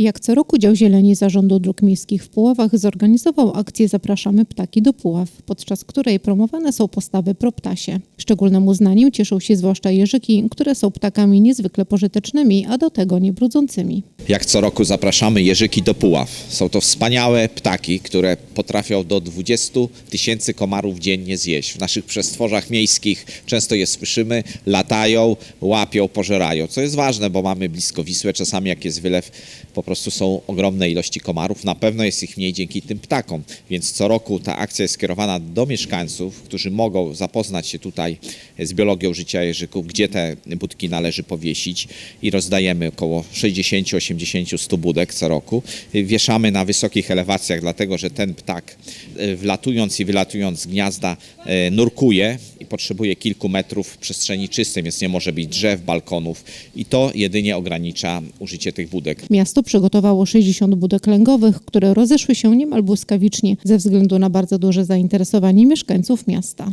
Jak co roku dział zieleni Zarządu Dróg Miejskich w Puławach zorganizował akcję Zapraszamy ptaki do Puław, podczas której promowane są postawy pro ptasie. Szczególnym uznaniem cieszą się zwłaszcza jeżyki, które są ptakami niezwykle pożytecznymi, a do tego nie brudzącymi. Jak co roku zapraszamy jeżyki do Puław. Są to wspaniałe ptaki, które potrafią do 20 tysięcy komarów dziennie zjeść. W naszych przestworzach miejskich często je słyszymy, latają, łapią, pożerają, co jest ważne, bo mamy blisko Wisłę, czasami jak jest wylew, po prostu są ogromne ilości komarów. Na pewno jest ich mniej dzięki tym ptakom, więc co roku ta akcja jest skierowana do mieszkańców, którzy mogą zapoznać się tutaj z biologią życia jeżyków, gdzie te budki należy powiesić i rozdajemy około 60, 80, 100 budek co roku. Wieszamy na wysokich elewacjach, dlatego że ten ptak e, wlatując i wylatując z gniazda e, nurkuje i potrzebuje kilku metrów przestrzeni czystej, więc nie może być drzew, balkonów i to jedynie ogranicza użycie tych budek. Miasto przygotowało 60 budek lęgowych, które rozeszły się niemal błyskawicznie ze względu na bardzo duże zainteresowanie mieszkańców miasta.